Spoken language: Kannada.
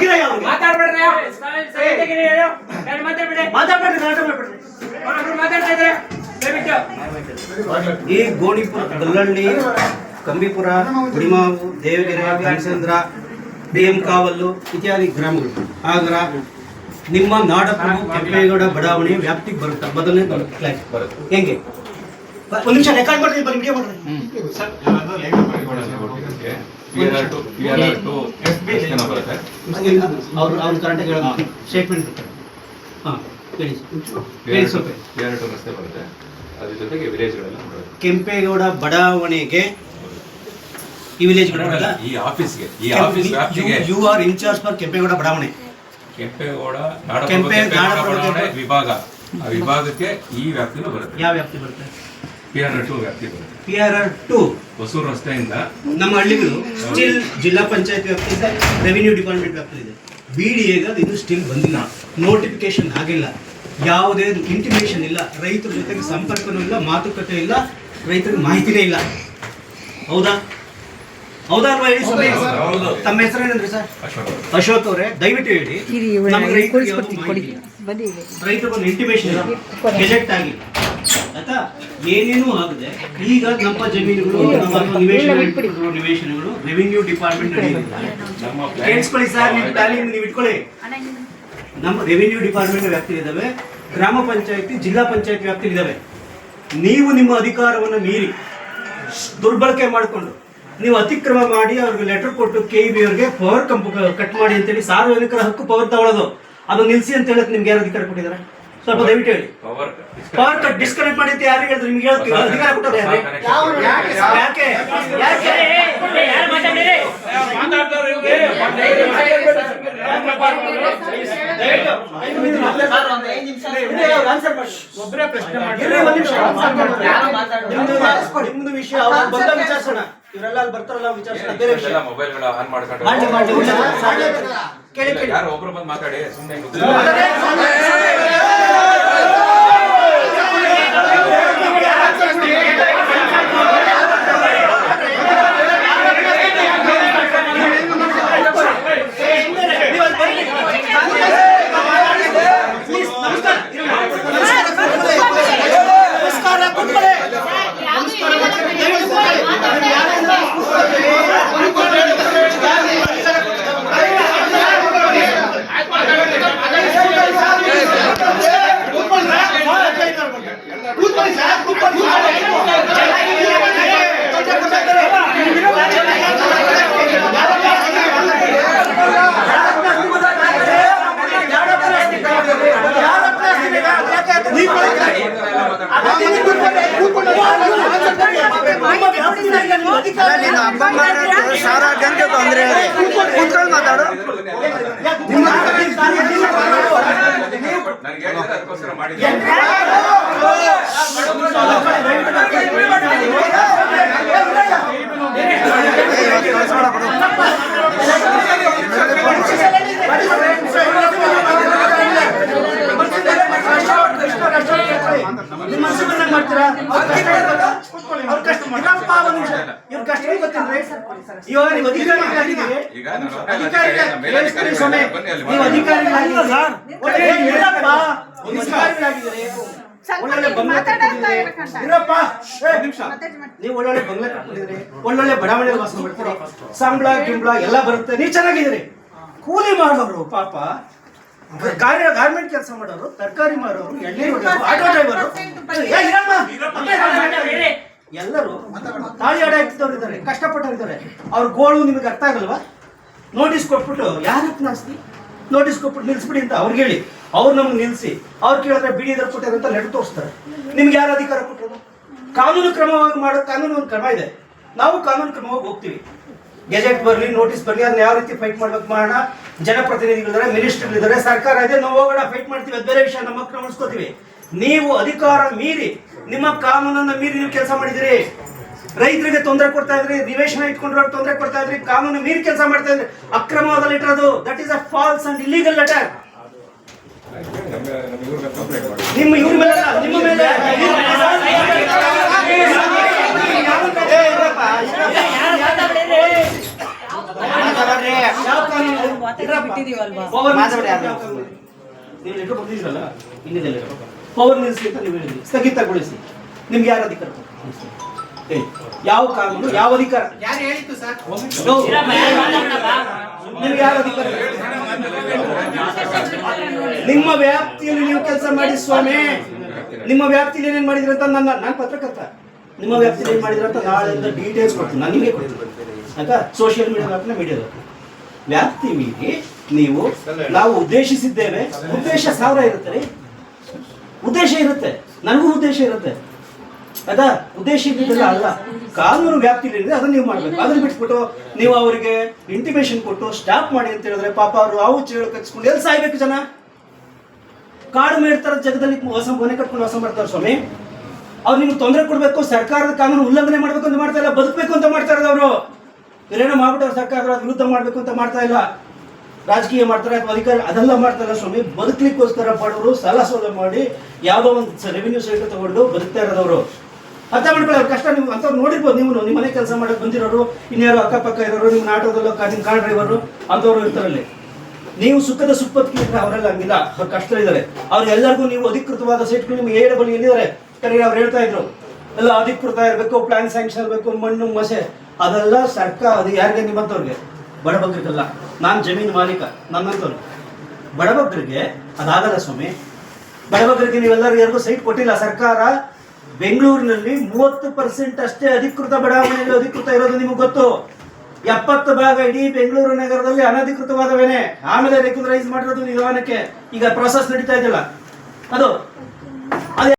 ಮಾತಾಡ್ಬೇಡ್ರಿ. ಮಾತಾಡ್ಬೇಡ್ರಿ ಗಲಾಟೆ ಮಾಡ್ಬೇಡ್ರಿ ಮಾತಾಡ್ತಾ ಈ ಗೋಣಿಪುರ ದಲ್ಲಳ್ಳಿ ಕಂಬಿಪುರ ಗುಡಿಮಾವು ದೇವಗಿರಿ ಹರಿಚಂದ್ರ ಡಿ ಎಂ ಕಾವಲ್ಲು ಇತ್ಯಾದಿ ಗ್ರಾಮಗಳು. ಆಗ್ರ ನಿಮ್ಮ ನಾಡಪ್ರಭು ಕೆಂಪೇಗೌಡ ಬಡಾವಣೆ ವ್ಯಾಪ್ತಿಗೆ ಬರುತ್ತೆ? ಮೊದಲನೇ ಬರುತ್ತೆ. ಹೆಂಗೆ? ಒಂದು ನಿಮಿಷ ರೆಕಾರ್ಡ್ ಮಾಡ್ತೀನಿ ವಿಡಿಯೋ ಮಾಡ್ರಿ PRR ಟು PRR ಟು ಎಷ್ಟು ಜನ ಬರುತ್ತೆ? ಅವ್ರು ಅವ್ರ ಕರೆಕ್ಟಾಗಿ ಹೇಳೋದು ಸ್ಟೇಟ್ಮೆಂಟ್ ಹಾಂ ಹೇಳಿ. ಹೇಳಿ ಸ್ವಲ್ಪ. PRR ಟು ರಸ್ತೆ ಬರುತ್ತೆ. ಅದ್ರ ಜೊತೆಗೆ ವಿಲೇಜ್ಗಳೆಲ್ಲ ಬರುತ್ತೆ ಕೆಂಪೇಗೌಡ ಬಡಾವಣೆಗೆ ಈ ವಿಲೇಜ್ ಈ ಆಫೀಸ್ಗೆ ಈ ಆಫೀಸ್ ವ್ಯಾಪ್ತಿಗೆ. You are in-charge for Kempegowda ಬಡಾವಣೆ. ಕೆಂಪೇಗೌಡ ಕೆಂಪೇಗೌಡ ಬಡಾವಣೆ ವಿಭಾಗ. ಆ ವಿಭಾಗಕ್ಕೆ ಈ ವ್ಯಾಪ್ತಿನೂ ಬರುತ್ತೆ. ಯಾವ ವ್ಯಾಪ್ತಿ ಬರುತ್ತೆ? ಪಿ ಆರ್ ಟು ವ್ಯಾಪ್ತಿ ಬರುತ್ತೆ. P R R two Hosur ರಸ್ತೆಯಿಂದ ನಮ್ಮ ಹಳ್ಳಿಗಳು ಸ್ಟಿಲ್ ಜಿಲ್ಲಾ ಪಂಚಾಯತ್ ವ್ಯಾಪ್ತಿಯಿಂದ ರೆವಿನ್ಯೂ ಡಿಪಾರ್ಟ್ಮೆಂಟ್ ವ್ಯಾಪ್ತಿಇದೆ ಬಿ ಡಿ ಎಗೆ ಅದು ಇನ್ನೂ ಸ್ಟಿಲ್ ಬಂದಿಲ್ಲ. ನೋಟಿಫಿಕೇಶನ್ ಆಗಿಲ್ಲ. ಯಾವುದೇ ಇಂಟಿಮೇಷನ್ ಇಲ್ಲ. ರೈತರ ಜೊತೆಗೆ ಸಂಪರ್ಕನೂ ಇಲ್ಲ ಮಾತುಕತೆ ಇಲ್ಲ ರೈತರಿಗೆ ಮಾಹಿತಿನೇ ಇಲ್ಲ. ಹೌದಾ? ಹೌದಾ ಅಲ್ವಾ ಹೇಳಿ ಸರ್? ಹೌದು. ತಮ್ಮ ಹೆಸರೇನಂದ್ರೆ ಸರ್? ಅಶೋಕ್ ಅಶೋಕ್ ಅವರೇ ದಯವಿಟ್ಟು ಹೇಳಿ. ರೈತರ ರೈತರಿಗೆ ಇಲ್ಲ. ಇಲ್ಲಿ. ಒಂದು ಇಂಟಿಮೇಷನ್ ಗೆಜೆಕ್ಟ್ ಆಗಿ ಆಯ್ತಾ? ಏನೇನೂ ಆಗದೆ. ಈಗ ನಮ್ಮ ಜಮೀನುಗಳು ನಮ್ಮ ನಿವೇಶನಗಳು ರೆವಿನ್ಯೂ ಡಿಪಾರ್ಟ್ಮೆಂಟ್ ನಮ್ಮ ಕೇಳಿಸ್ಕೊಳ್ಳಿ ಸರ್ ನಿಮ್ಮ ಟ್ಯಾಲಿ ನೀವು ಇಟ್ಕೊಳ್ಳಿ. ನಮ್ಮ ರೆವಿನ್ಯೂ ಡಿಪಾರ್ಟ್ಮೆಂಟ್ ವ್ಯಾಪ್ತಿ ಇದ್ದಾವೆ ಗ್ರಾಮ ಪಂಚಾಯತಿ ಜಿಲ್ಲಾ ಪಂಚಾಯತ್ ವ್ಯಾಪ್ತಿ ಇದ್ದಾವೆ ನೀವು ನಿಮ್ಮ ಅಧಿಕಾರವನ್ನು ಮೀರಿ ದುರ್ಬಳಕೆ ಮಾಡಿಕೊಂಡು ನೀವು ಅತಿಕ್ರಮ ಮಾಡಿ ಅವ್ರಿಗೆ ಲೆಟರ್ ಕೊಟ್ಟು ಕೆ ಬಿ ಅವ್ರಿಗೆ ಪವರ್ ಕಂಪ್ ಕಟ್ ಮಾಡಿ ಅಂತೇಳಿ ಸಾರ್ವಜನಿಕರ ಹಕ್ಕು ಪವರ್ ತಗೊಳ್ಳೋದು. ಅದು ನಿಲ್ಸಿ ಅಂತ ಹೇಳಕ್ ನಿಮ್ಗೆ ಯಾರು ಅಧಿಕಾರ ಕೊಟ್ಟಿದ್ದಾರೆ? ಸ್ವಲ್ಪ ದಯವಿಟ್ಟು ಹೇಳಿ. ಪವರ್ ಪವರ್ ಕಟ್ ಡಿಸ್ಕನೆಕ್ಟ್ ಮಾಡಿ ಅಂತ ಯಾರು ಹೇಳಿದ್ರು? ನಿಮ್ಗೆ ಹೇಳ್ತೀವಿ ಅಧಿಕಾರ ಕೊಟ್ಟದ್ದು ಯಾಕೆ ಯಾಕೆ ಒಬ್ಬರೇ ಪ್ರಶ್ನೆ ಮಾಡಿ ನಿಮ್ದು ವಿಷಯ ಬಂದ ವಿಚಾರಿಸೋಣ ಇವರೆಲ್ಲ ಅಲ್ಲಿ ಬರ್ತಾರಲ್ಲ ವಿಚಾರಿಸೋಣ ಬೇರೆ ವಿಷಯ ಎಲ್ಲ ಮೊಬೈಲ್ಗಳ ಆನ್ ಮಾಡ್ಕೊಂಡು ಮಾಡಿ ಮಾಡಿ ಕೇಳಿ ಕೇಳಿ ಯಾರು ಒಬ್ರು ಬಂದು ಮಾತಾಡಿ? ಸುಮ್ಮನೆ ನೀವು ನೀನು ಹಬ್ಬ ಮಾಡೋದು ಸಾರ ಗಂಟೆ ತೊಂದರೆ ಕುತ್ಕೊಂಡು ಮಾತಾಡು ನನಗೆ ಹೇಳಿದ್ರೆ ಅದಕ್ಕೋಸ್ಕರ ಮಾಡಿದ್ದೀನಿ ನಿಮ್ಮ ಮನಸ್ಸು ಬಂದಂಗ್ ಮಾಡ್ತೀರಾ? ಅವ್ರ್ ಕಷ್ಟ ಇರ್ತದ? ಅವ್ರ್ ಕಷ್ಟ ಇರಪ್ಪ ಒಂದ್ ನಿಮಿಷ. ಇವ್ರ್ ಕಷ್ಟ ಏನ್ ಗೊತ್ತೇನ್ರಿ? ಇವಾಗ ನೀವು ಅಧಿಕಾರಿಗಳಾಗಿದ್ದೀರಿ. ಈಗ ನಾನು ಒಬ್ಬನೇ ಅಧಿಕಾರಿಗಳ- ಅಧಿಕಾರಿ, ನಮ್ಮ ಕೇಳಿಸ್ಕೊಳ್ಳಿ ಸ್ವಾಮಿ. ಬನ್ನಿ ಅಲ್ಲಿ ನೀವು ಮಾತಾಡಿ. ಅಧಿಕಾರಿಗಳಾಗಿದ್ದೀರಿ. ಒಳ್ಳೆ ಇರಪ್ಪ. ನೀವು ಅಧಿಕಾರಿಗಳಾಗಿದ್ದೀರಿ. ಒಳ್ಳೊಳ್ಳೆ ಬಂಗ್ಲೆ ಕಟ್ಕೊಂಡಿದ್ದೀರಿ. ಇರಪ್ಪ. ಏ, ನಿಮಿಷ. ನೀವು ಒಳ್ಳೊಳ್ಳೆ ಬಂಗ್ಲೆ ಒಳ್ಳೊಳ್ಳೆ ಬಡಾವಣೆ ವಾಸ ಮಾಡ್ತೀರಿ ಸಂಬಳ ಗಿಂಬಳ ಎಲ್ಲ ಬರುತ್ತೆ ನೀವು ಚೆನ್ನಾಗಿದ್ದೀರಿ ಕೂಲಿ ಮಾಡೋರು ಪಾಪ ಕಾರ್ಯ ಗಾರ್ಮೆಂಟ್ ಕೆಲಸ ಮಾಡೋರು ತರಕಾರಿ ಮಾರೋರು ಎಣ್ಣೆ ಹೊಡೆಯೋರು ಆಟೋ ಡ್ರೈವರು ಅವ್ರ ಗೋಳು ನಿಮಗೆ ಅರ್ಥ ಆಗಲ್ವಾ? ನೋಟಿಸ್ ಕೊಟ್ಬಿಟ್ಟು ಯಾರಕ್ಕೆ ನಾಸ್ತಿ? ನೋಟಿಸ್ ಕೊಟ್ಬಿಟ್ಟು ನಿಲ್ಸ್ಬಿಡಿ ಅಂತ ಅವ್ರಿಗೆ ಹೇಳಿ. ಅವ್ರು ನಮ್ಗೆ ನಿಲ್ಸಿ. ಅವ್ರು ಕೇಳಿದ್ರೆ ಬಿಡಿ ಇದ್ರ ಕೊಟ್ಟಾರೆ ಅಂತ ಲೆಟರ್ ತೋರಿಸ್ತಾರೆ. ನಿಮ್ಗೆ ಯಾರು ಅಧಿಕಾರ ಕೊಟ್ಟರು ಕಾನೂನು ಕ್ರಮವಾಗಿ ಮಾಡೋ ಕಾನೂನು ಒಂದು ಕ್ರಮ ಇದೆ. ನಾವು ಕಾನೂನು ಕ್ರಮವಾಗಿ ಹೋಗ್ತೀವಿ. ಗೆಜೆಟ್ ಬರಲಿ ನೋಟಿಸ್ ಬರಲಿ ಅದನ್ನ ಯಾವ ರೀತಿ ಫೈಟ್ ಮಾಡ್ಬೇಕು ಮಾಡೋಣ? ಜನಪ್ರತಿನಿಧಿಗಳಿದ್ದಾರೆ ಮಿನಿಸ್ಟರ್ಗಳಿದ್ದಾರೆ ಸರ್ಕಾರ ಇದೆ, ನಾವು ಹೋಗೋಣ ಫೈಟ್ ಮಾಡ್ತೀವಿ. ಅದು ಬೇರೆ ವಿಷಯ, ನಮ್ಮ ಹತ್ರ ಉಳಿಸ್ಕೋತೀವಿ. ನೀವು ಅಧಿಕಾರ ಮೀರಿ, ನಿಮ್ಮ ಕಾನೂನನ್ನ ಮೀರಿ ನೀವು ಕೆಲಸ ಮಾಡಿದಿರಿ ರೈತರಿಗೆ ತೊಂದರೆ ಕೊಡ್ತಾ ಇದ್ರಿ ನಿವೇಶನ ಇಟ್ಕೊಂಡ್ರೆ ತೊಂದರೆ ಕೊಡ್ತಾ ಇದ್ರಿ ಕಾನೂನು ಮೀರಿ ಕೆಲಸ ಮಾಡ್ತಾ ಇದ್ರಿ ಅಕ್ರಮವಾದ ಲೆಟರ್ ಅದು that is a false and illegal letter ನಮ್ಮ ನಮ್ಮ ಇವ್ರ ಮೇಲೆ ನಿಮ್ಮ ಮೇಲೆ? ನೀವು ಲೆಕ್ಕ ಬಂದಿದ್ದೀರಲ್ಲ ಪವರ್ ನಿಲ್ಲಿಸಿ ಅಂತ ನೀವು ಹೇಳಿದ್ರಿ. ಸ್ಥಗಿತಗೊಳಿಸಿ. ನಿಮ್ಗೆ ಯಾರು ಅಧಿಕಾರ ಯಾವ ಕಾನೂನು ಯಾವ ಅಧಿಕಾರ? ಯಾರು ಹೇಳಿತ್ತು ಸರ್? ನಿಮ್ಗೆ ಯಾರು ಅಧಿಕಾರ? ನಿಮ್ಮ ವ್ಯಾಪ್ತಿಯಲ್ಲಿ ನೀವು ಕೆಲಸ ಮಾಡಿ ಸ್ವಾಮಿ. ನಿಮ್ಮ ವ್ಯಾಪ್ತಿಯಲ್ಲಿ ಏನೇನು ಮಾಡಿದ್ರೆ ಅಂತ ನನ್ನ ನಾನು ಪತ್ರಕರ್ತ. ನಿಮ್ಮ ವ್ಯಾಪ್ತಿಯಲ್ಲಿ ಏನು ಮಾಡಿದ್ರೆ ಅಂತ ನಾಳೆಯಿಂದ ಡೀಟೇಲ್ಸ್ ಕೊಡ್ತೀನಿ. ನಾನು ನಿಮಗೆ ಕೊಡ್ತೀನಿ. ಆಯ್ತಾ? ಸೋಷಿಯಲ್ ಮೀಡಿಯಾ ಮೀಡಿಯಾದ ವ್ಯಾಪ್ತಿ ಮೀರಿ ನೀವು ನಾವು ಉದ್ದೇಶಿಸಿದ್ದೇವೆ. ಉದ್ದೇಶ ಸಾವಿರ ಇರುತ್ತೆ ರೀ. ಉದ್ದೇಶ ಇರುತ್ತೆ. ನನಗೂ ಉದ್ದೇಶ ಇರುತ್ತೆ. ಆಯ್ತಾ ಉದ್ದೇಶ ಇದ್ದಿದ್ದಲ್ಲ ಅಲ್ಲ. ಕಾನೂನು ವ್ಯಾಪ್ತಿಯಲ್ಲಿ ಅದನ್ನ ನೀವು ಮಾಡ್ಬೇಕು. ಅದನ್ನ ಬಿಟ್ಬಿಟ್ಟು ನೀವು ಅವರಿಗೆ ಇಂಟಿಮೇಷನ್ ಕೊಟ್ಟು ಸ್ಟಾಪ್ ಮಾಡಿ ಅಂತ ಹೇಳಿದ್ರೆ ಪಾಪ ಅವರು ಅವು ಚೇಳು ಕಚ್ಕೊಂಡು ಎಲ್ಲಿ ಸಾಯ್ಬೇಕು ಜನ? ಕಾಡು ಮೇಡ್ತಾರ ಜಗದಲ್ಲಿ ಹೊಸ ಮನೆ ಕಟ್ಕೊಂಡು ಹೊಸ ಮಾಡ್ತಾರ ಸ್ವಾಮಿ. ಅವ್ರು ನಿಮ್ಗೆ ತೊಂದರೆ ಕೊಡಬೇಕು, ಸರ್ಕಾರದ ಕಾನೂನು ಉಲ್ಲಂಘನೆ ಮಾಡ್ಬೇಕು ಅಂತ ಮಾಡ್ತಾ ಇಲ್ಲ, ಬದುಕಬೇಕು ಅಂತ ಮಾಡ್ತಾ ಇರೋದು ಅವರು. ಇವರೇನೋ ಮಾಡ್ಬಿಟ್ಟು ಸರ್ಕಾರದ ವಿರುದ್ಧ ಮಾಡ್ಬೇಕು ಅಂತ ಮಾಡ್ತಾ ಇಲ್ಲ. ರಾಜಕೀಯ ಮಾಡ್ತಾರೆ ಅಥವಾ ಅಧಿಕಾರ, ಅದೆಲ್ಲ ಮಾಡ್ತಾರೆ ಸ್ವಾಮಿ. ಬದುಕಲಿಕ್ಕೋಸ್ಕರ ಬಡವರು ಸಾಲ ಸೋಲ ಮಾಡಿ ಯಾವುದೋ ಒಂದು ರೆವಿನ್ಯೂ ಸೈಟ್ ತಗೊಂಡು ಬದುಕ್ತಾ ಇರೋದವರು ಅರ್ಥ ಮಾಡ್ಕೊಳ್ಳಿ ಅವ್ರ ಕಷ್ಟ ನೀವು ಅಂತ ನೋಡಿರ್ಬೋದು ನೀವು, ನಿಮ್ಮ ಮನೆ ಕೆಲಸ ಮಾಡಕ್ಕೆ ಬಂದಿರೋರು, ಇನ್ಯಾರು ಅಕ್ಕಪಕ್ಕ ಇರೋರು, ನಿಮ್ಮ ಆಟೋದಲ್ಲೋ ನಿಮ್ಮ ಕಾರ್ ಡ್ರೈವರು ಅಂಥವ್ರು ಇರ್ತಾರಲ್ಲಿ. ನೀವು ಸುಖದ ಸುಪ್ಪತ್ತಿಗೆ ಅವರೆಲ್ಲ ಹಂಗಿಲ್ಲ, ಅವ್ರ ಕಷ್ಟ ಇದ್ದಾರೆ ಅವ್ರೆಲ್ಲರಿಗೂ ನೀವು ಅಧಿಕೃತವಾದ ಸೈಟ್ಗಳು ನಿಮ್ಗೆ ಏಳು ಬಳಿ ಎಲ್ಲಿದ್ದಾರೆ? ಕರೆ, ಅವ್ರು ಹೇಳ್ತಾ ಇದ್ರು. ಎಲ್ಲ ಅಧಿಕೃತ ಇರಬೇಕು ಪ್ಲಾನ್ ಸ್ಯಾಂಕ್ಷನ್ ಇರಬೇಕು, ಮಣ್ಣು, ಮಸೆ. ಅದೆಲ್ಲ ಸರ್ಕಾರ, ಅದು ಯಾರಿಗೆ? ನಿಮ್ಮಂಥವ್ರಿಗೆ. ಬಡಬಗ್ರಿಗಲ್ಲ ನಾನು ಜಮೀನು ಮಾಲೀಕ, ನನ್ನಂಥವ್ರು. ಬಡಬಗ್ರಿಗೆ ಅದಾಗಲ್ಲ ಸ್ವಾಮಿ. ಬಡಬಗ್ರಿಗೆ ನೀವೆಲ್ಲರೂ ಯಾರಿಗೂ ಸೈಟ್ ಕೊಟ್ಟಿಲ್ಲ. ಸರ್ಕಾರ ಬೆಂಗಳೂರಿನಲ್ಲಿ ಮೂವತ್ತು ಪರ್ಸೆಂಟ್ ಅಷ್ಟೇ ಅಧಿಕೃತ ಬಡಾವಣೆಯಲ್ಲಿ ಅಧಿಕೃತ ಇರೋದು ನಿಮಗೆ ಗೊತ್ತು. ಎಪ್ಪತ್ತು ಭಾಗ ಇಡೀ ಬೆಂಗಳೂರು ನಗರದಲ್ಲಿ ಅನಧಿಕೃತವಾದವೇನೆ. ಆಮೇಲೆ ರೆಗ್ಯುಲರೈಸ್ ಮಾಡಿರೋದು ನಿಧಾನಕ್ಕೆ. ಈಗ ಪ್ರೊಸೆಸ್ ನಡೀತಾ ಇದೆಯಲ್ಲ. ಅದು ಅದು